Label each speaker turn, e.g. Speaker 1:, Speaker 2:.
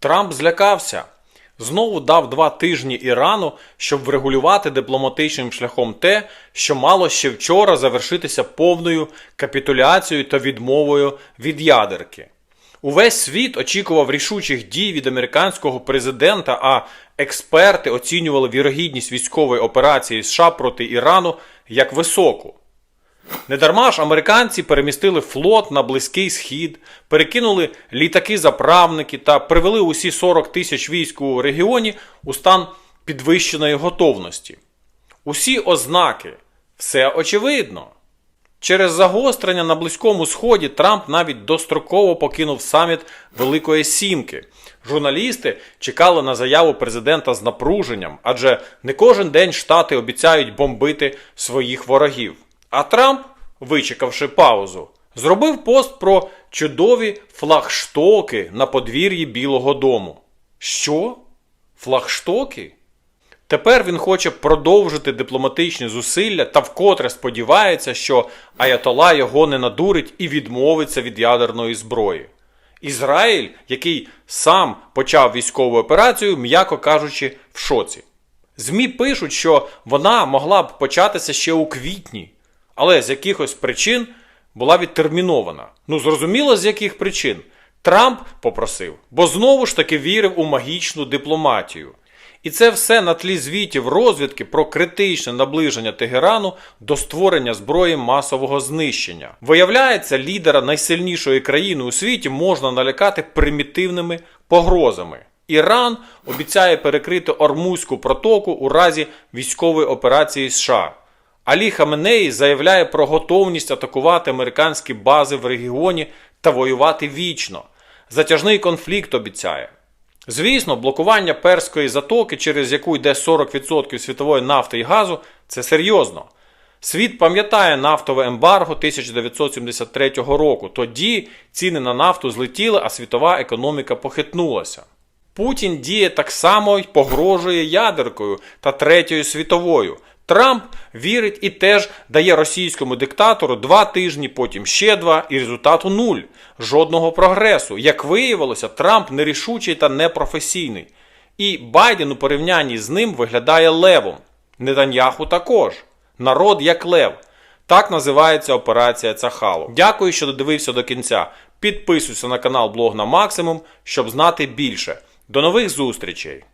Speaker 1: Трамп злякався. Знову дав два тижні Ірану, щоб врегулювати дипломатичним шляхом те, що мало ще вчора завершитися повною капітуляцією та відмовою від ядерки. Увесь світ очікував рішучих дій від американського президента, а експерти оцінювали вірогідність військової операції США проти Ірану як високу. Недарма ж американці перемістили флот на Близький Схід, перекинули літаки-заправники та привели усі 40 тисяч військ у регіоні у стан підвищеної готовності. Усі ознаки, все очевидно. Через загострення на Близькому Сході Трамп навіть достроково покинув саміт Великої Сімки. Журналісти чекали на заяву президента з напруженням, адже не кожен день штати обіцяють бомбити своїх ворогів. А Трамп, вичекавши паузу, зробив пост про чудові флагштоки на подвір'ї Білого Дому. Що? Флагштоки? Тепер він хоче продовжити дипломатичні зусилля та вкотре сподівається, що Аятола його не надурить і відмовиться від ядерної зброї. Ізраїль, який сам почав військову операцію, м'яко кажучи, в шоці. ЗМІ пишуть, що вона могла б початися ще у квітні, але з якихось причин була відтермінована. Ну, зрозуміло, з яких причин. Трамп попросив, бо знову ж таки вірив у магічну дипломатію. І це все на тлі звітів розвідки про критичне наближення Тегерану до створення зброї масового знищення. Виявляється, лідера найсильнішої країни у світі можна налякати примітивними погрозами. Іран обіцяє перекрити Ормузьку протоку у разі військової операції США. Алі Хаменеї заявляє про готовність атакувати американські бази в регіоні та воювати вічно. Затяжний конфлікт обіцяє. Звісно, блокування перської затоки, через яку йде 40% світової нафти і газу, це серйозно. Світ пам'ятає нафтове ембарго 1973 року. Тоді ціни на нафту злетіли, а світова економіка похитнулася. Путін діє так само й погрожує ядеркою та третьою світовою. Трамп вірить і теж дає російському диктатору два тижні, потім ще два, і результату нуль. Жодного прогресу. Як виявилося, Трамп нерішучий та непрофесійний. І Байден у порівнянні з ним виглядає левом. Нетаньяху також. Народ як лев. Так називається операція Цахалу. Дякую, що додивився до кінця. Підписуйся на канал Блог на Максимум, щоб знати більше. До нових зустрічей!